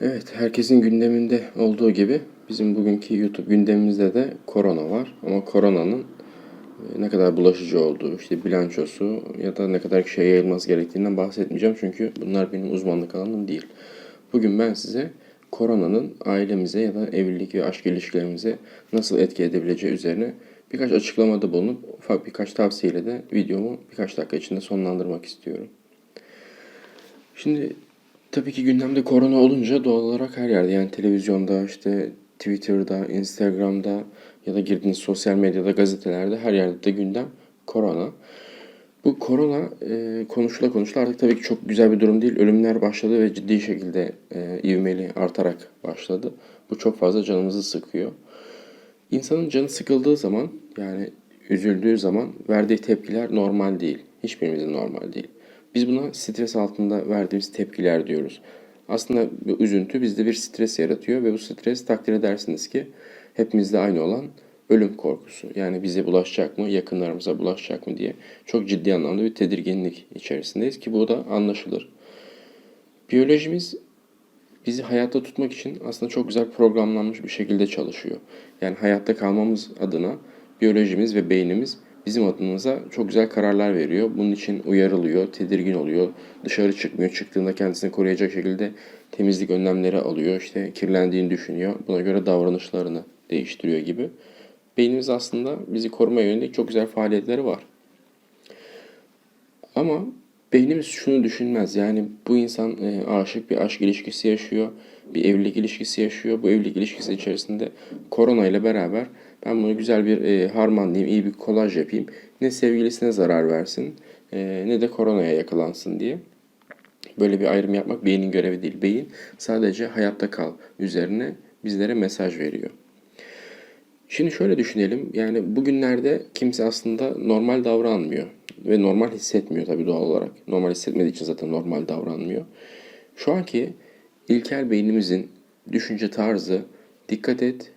Evet, herkesin gündeminde olduğu gibi bizim bugünkü YouTube gündemimizde de korona var. Ama koronanın e, ne kadar bulaşıcı olduğu, işte bilançosu ya da ne kadar kişiye yayılması gerektiğinden bahsetmeyeceğim. Çünkü bunlar benim uzmanlık alanım değil. Bugün ben size koronanın ailemize ya da evlilik ve aşk ilişkilerimize nasıl etki edebileceği üzerine birkaç açıklamada bulunup ufak birkaç tavsiyeyle de videomu birkaç dakika içinde sonlandırmak istiyorum. Şimdi tabii ki gündemde korona olunca doğal olarak her yerde yani televizyonda işte Twitter'da, Instagram'da ya da girdiğiniz sosyal medyada, gazetelerde her yerde de gündem korona. Bu korona e, konuşula konuşula artık tabii ki çok güzel bir durum değil. Ölümler başladı ve ciddi şekilde e, ivmeli artarak başladı. Bu çok fazla canımızı sıkıyor. İnsanın canı sıkıldığı zaman yani üzüldüğü zaman verdiği tepkiler normal değil. Hiçbirimizin normal değil. Biz buna stres altında verdiğimiz tepkiler diyoruz. Aslında bu üzüntü bizde bir stres yaratıyor ve bu stres takdir edersiniz ki hepimizde aynı olan ölüm korkusu. Yani bize bulaşacak mı, yakınlarımıza bulaşacak mı diye çok ciddi anlamda bir tedirginlik içerisindeyiz ki bu da anlaşılır. Biyolojimiz bizi hayatta tutmak için aslında çok güzel programlanmış bir şekilde çalışıyor. Yani hayatta kalmamız adına biyolojimiz ve beynimiz bizim adımıza çok güzel kararlar veriyor. Bunun için uyarılıyor, tedirgin oluyor, dışarı çıkmıyor. Çıktığında kendisini koruyacak şekilde temizlik önlemleri alıyor. İşte kirlendiğini düşünüyor. Buna göre davranışlarını değiştiriyor gibi. Beynimiz aslında bizi korumaya yönelik çok güzel faaliyetleri var. Ama beynimiz şunu düşünmez. Yani bu insan e, aşık bir aşk ilişkisi yaşıyor, bir evlilik ilişkisi yaşıyor. Bu evlilik ilişkisi içerisinde korona ile beraber ben bunu güzel bir e, harmanlayayım, iyi bir kolaj yapayım. Ne sevgilisine zarar versin e, ne de koronaya yakalansın diye. Böyle bir ayrım yapmak beynin görevi değil. Beyin sadece hayatta kal üzerine bizlere mesaj veriyor. Şimdi şöyle düşünelim. Yani bugünlerde kimse aslında normal davranmıyor. Ve normal hissetmiyor tabii doğal olarak. Normal hissetmediği için zaten normal davranmıyor. Şu anki ilkel beynimizin düşünce tarzı dikkat et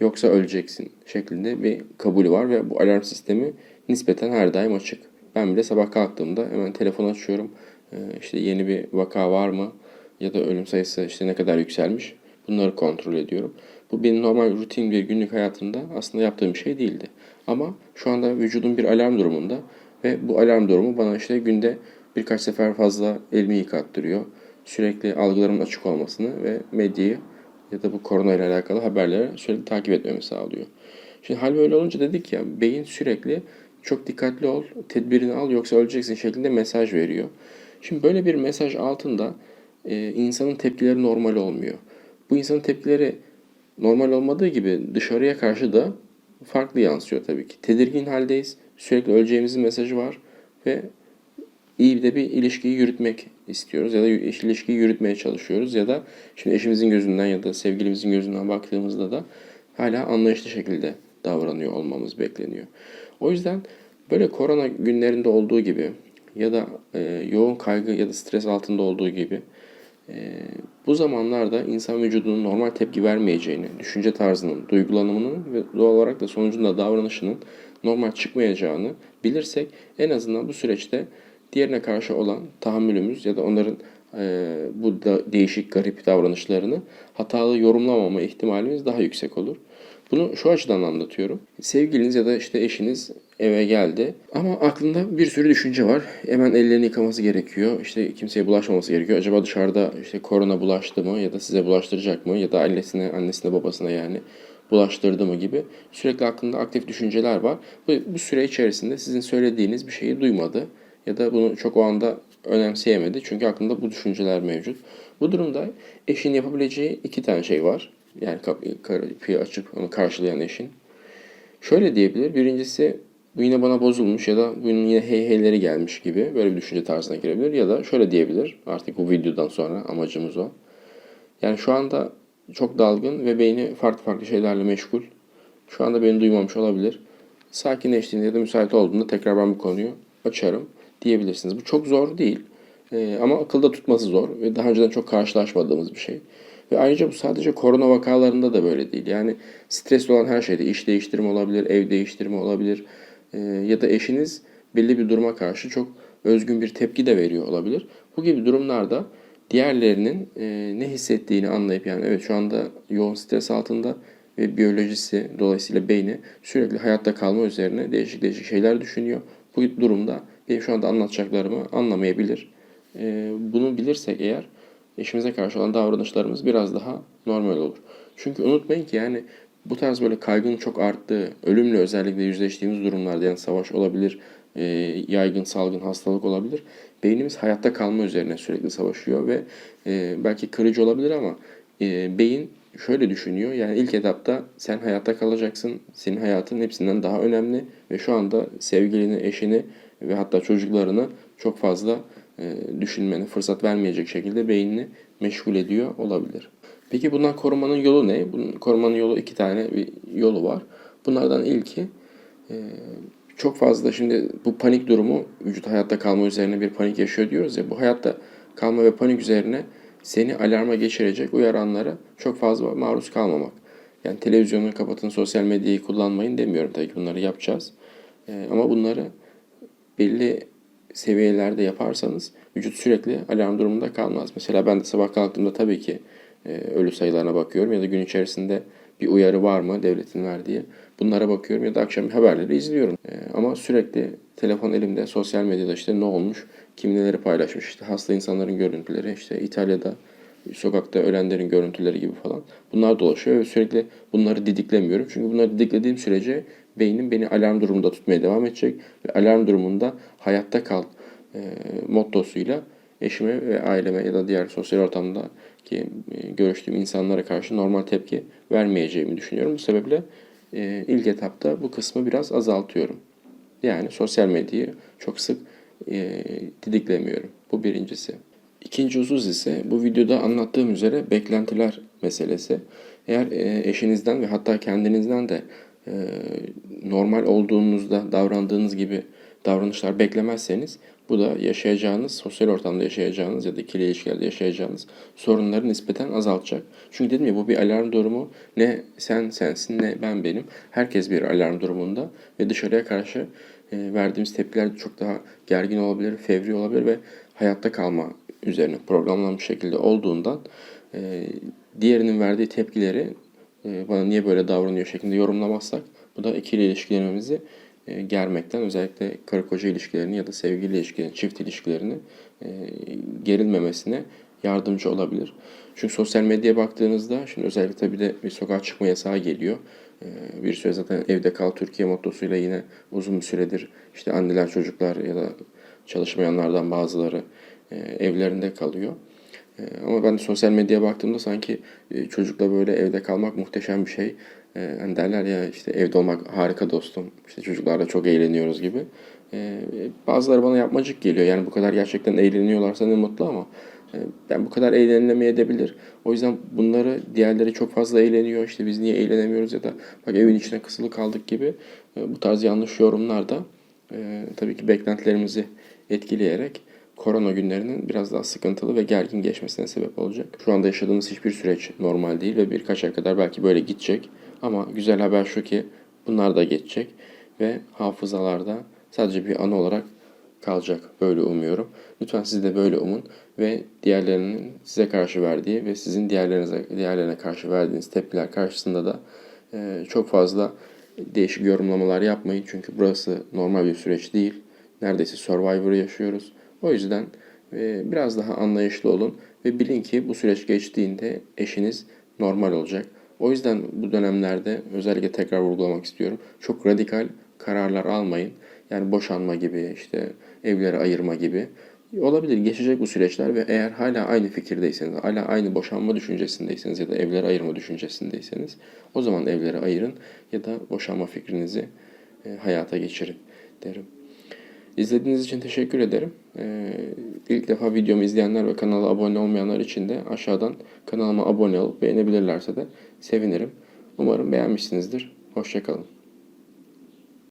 yoksa öleceksin şeklinde bir kabulü var ve bu alarm sistemi nispeten her daim açık. Ben bile sabah kalktığımda hemen telefon açıyorum. Ee, işte yeni bir vaka var mı ya da ölüm sayısı işte ne kadar yükselmiş bunları kontrol ediyorum. Bu benim normal rutin bir günlük hayatımda aslında yaptığım şey değildi. Ama şu anda vücudum bir alarm durumunda ve bu alarm durumu bana işte günde birkaç sefer fazla elimi yıkattırıyor. Sürekli algılarımın açık olmasını ve medyayı ya da bu korona ile alakalı haberleri sürekli takip etmemi sağlıyor. Şimdi hal böyle olunca dedik ya beyin sürekli çok dikkatli ol, tedbirini al yoksa öleceksin şeklinde mesaj veriyor. Şimdi böyle bir mesaj altında e, insanın tepkileri normal olmuyor. Bu insanın tepkileri normal olmadığı gibi dışarıya karşı da farklı yansıyor tabii ki. Tedirgin haldeyiz. Sürekli öleceğimizin mesajı var ve iyi de bir ilişkiyi yürütmek istiyoruz ya da ilişkiyi yürütmeye çalışıyoruz ya da şimdi eşimizin gözünden ya da sevgilimizin gözünden baktığımızda da hala anlayışlı şekilde davranıyor olmamız bekleniyor. O yüzden böyle korona günlerinde olduğu gibi ya da e, yoğun kaygı ya da stres altında olduğu gibi bu zamanlarda insan vücudunun normal tepki vermeyeceğini, düşünce tarzının, duygulanımının ve doğal olarak da sonucunda davranışının normal çıkmayacağını bilirsek en azından bu süreçte diğerine karşı olan tahammülümüz ya da onların e, bu da değişik garip davranışlarını hatalı yorumlamama ihtimalimiz daha yüksek olur. Bunu şu açıdan anlatıyorum. Sevgiliniz ya da işte eşiniz eve geldi ama aklında bir sürü düşünce var. Hemen ellerini yıkaması gerekiyor. İşte kimseye bulaşmaması gerekiyor. Acaba dışarıda işte korona bulaştı mı ya da size bulaştıracak mı ya da ailesine, annesine, babasına yani bulaştırdı mı gibi sürekli aklında aktif düşünceler var. Bu, bu süre içerisinde sizin söylediğiniz bir şeyi duymadı ya da bunu çok o anda önemseyemedi. Çünkü aklında bu düşünceler mevcut. Bu durumda eşin yapabileceği iki tane şey var. Yani kapıyı açıp onu karşılayan eşin. Şöyle diyebilir. Birincisi bu yine bana bozulmuş ya da bunun yine hey heyleri gelmiş gibi böyle bir düşünce tarzına girebilir. Ya da şöyle diyebilir. Artık bu videodan sonra amacımız o. Yani şu anda çok dalgın ve beyni farklı farklı şeylerle meşgul. Şu anda beni duymamış olabilir. Sakinleştiğinde ya da müsait olduğunda tekrar ben bu konuyu açarım diyebilirsiniz. Bu çok zor değil. Ee, ama akılda tutması zor ve daha önceden çok karşılaşmadığımız bir şey. Ve ayrıca bu sadece korona vakalarında da böyle değil. Yani stresli olan her şeyde iş değiştirme olabilir, ev değiştirme olabilir e, ya da eşiniz belli bir duruma karşı çok özgün bir tepki de veriyor olabilir. Bu gibi durumlarda diğerlerinin e, ne hissettiğini anlayıp yani evet şu anda yoğun stres altında ve biyolojisi dolayısıyla beyni sürekli hayatta kalma üzerine değişik değişik şeyler düşünüyor. Bu durumda benim şu anda anlatacaklarımı anlamayabilir. E, bunu bilirsek eğer eşimize karşı olan davranışlarımız biraz daha normal olur. Çünkü unutmayın ki yani bu tarz böyle kaygının çok arttığı, ölümle özellikle yüzleştiğimiz durumlarda yani savaş olabilir, e, yaygın salgın hastalık olabilir. Beynimiz hayatta kalma üzerine sürekli savaşıyor ve e, belki kırıcı olabilir ama e, beyin şöyle düşünüyor. Yani ilk etapta sen hayatta kalacaksın. Senin hayatın hepsinden daha önemli ve şu anda sevgilini, eşini ve hatta çocuklarını çok fazla e, düşünmene fırsat vermeyecek şekilde beynini meşgul ediyor olabilir. Peki bundan korumanın yolu ne? Bunun korumanın yolu iki tane bir yolu var. Bunlardan ilki e, çok fazla şimdi bu panik durumu vücut hayatta kalma üzerine bir panik yaşıyor diyoruz ya bu hayatta kalma ve panik üzerine seni alarma geçirecek uyaranlara çok fazla maruz kalmamak. Yani televizyonu kapatın, sosyal medyayı kullanmayın demiyorum tabii ki bunları yapacağız. E, ama bunları belli seviyelerde yaparsanız vücut sürekli alarm durumunda kalmaz. Mesela ben de sabah kalktığımda tabii ki ölü sayılarına bakıyorum ya da gün içerisinde bir uyarı var mı devletin verdiği. Bunlara bakıyorum ya da akşam haberleri izliyorum. E, ama sürekli telefon elimde, sosyal medyada işte ne olmuş, kim neleri paylaşmış, işte hasta insanların görüntüleri, işte İtalya'da sokakta ölenlerin görüntüleri gibi falan. Bunlar dolaşıyor ve sürekli bunları didiklemiyorum. Çünkü bunları didiklediğim sürece beynim beni alarm durumunda tutmaya devam edecek ve alarm durumunda hayatta kal e, mottosuyla eşime ve aileme ya da diğer sosyal ortamda ki e, görüştüğüm insanlara karşı normal tepki vermeyeceğimi düşünüyorum. Bu sebeple e, ilk etapta bu kısmı biraz azaltıyorum. Yani sosyal medyayı çok sık e, didiklemiyorum. Bu birincisi. İkinci husus ise bu videoda anlattığım üzere beklentiler meselesi. Eğer e, eşinizden ve hatta kendinizden de e, normal olduğunuzda davrandığınız gibi davranışlar beklemezseniz bu da yaşayacağınız, sosyal ortamda yaşayacağınız ya da ikili ilişkilerde yaşayacağınız sorunları nispeten azaltacak. Çünkü dedim ya bu bir alarm durumu. Ne sen sensin ne ben benim. Herkes bir alarm durumunda ve dışarıya karşı e, verdiğimiz tepkiler çok daha gergin olabilir, fevri olabilir ve hayatta kalma üzerine programlanmış şekilde olduğundan e, diğerinin verdiği tepkileri e, bana niye böyle davranıyor şeklinde yorumlamazsak bu da ikili ilişkilerimizi germekten özellikle karı koca ilişkilerini ya da sevgili ilişkilerini, çift ilişkilerini e, gerilmemesine yardımcı olabilir. Çünkü sosyal medyaya baktığınızda şimdi özellikle tabii de bir sokağa çıkma yasağı geliyor. E, bir süre zaten evde kal Türkiye mottosuyla yine uzun bir süredir işte anneler çocuklar ya da çalışmayanlardan bazıları evlerinde kalıyor. Ama ben sosyal medyaya baktığımda sanki çocukla böyle evde kalmak muhteşem bir şey. Hani derler ya işte evde olmak harika dostum. İşte çocuklarla çok eğleniyoruz gibi. Bazıları bana yapmacık geliyor. Yani bu kadar gerçekten eğleniyorlarsa ne mutlu ama ben bu kadar eğlenilemeyebilir. O yüzden bunları diğerleri çok fazla eğleniyor. İşte biz niye eğlenemiyoruz ya da bak evin içine kısılı kaldık gibi bu tarz yanlış yorumlar da tabii ki beklentilerimizi etkileyerek korona günlerinin biraz daha sıkıntılı ve gergin geçmesine sebep olacak. Şu anda yaşadığımız hiçbir süreç normal değil ve birkaç ay kadar belki böyle gidecek. Ama güzel haber şu ki bunlar da geçecek ve hafızalarda sadece bir anı olarak kalacak. Böyle umuyorum. Lütfen siz de böyle umun ve diğerlerinin size karşı verdiği ve sizin diğerlerinize diğerlerine karşı verdiğiniz tepkiler karşısında da e, çok fazla değişik yorumlamalar yapmayın. Çünkü burası normal bir süreç değil. Neredeyse Survivor'ı yaşıyoruz. O yüzden e, biraz daha anlayışlı olun ve bilin ki bu süreç geçtiğinde eşiniz normal olacak. O yüzden bu dönemlerde özellikle tekrar vurgulamak istiyorum. Çok radikal kararlar almayın. Yani boşanma gibi, işte evleri ayırma gibi. Olabilir, geçecek bu süreçler ve eğer hala aynı fikirdeyseniz, hala aynı boşanma düşüncesindeyseniz ya da evleri ayırma düşüncesindeyseniz o zaman evleri ayırın ya da boşanma fikrinizi e, hayata geçirin derim. İzlediğiniz için teşekkür ederim. Ee, ilk defa videomu izleyenler ve kanala abone olmayanlar için de aşağıdan kanalıma abone olup beğenebilirlerse de sevinirim. Umarım beğenmişsinizdir. Hoşçakalın.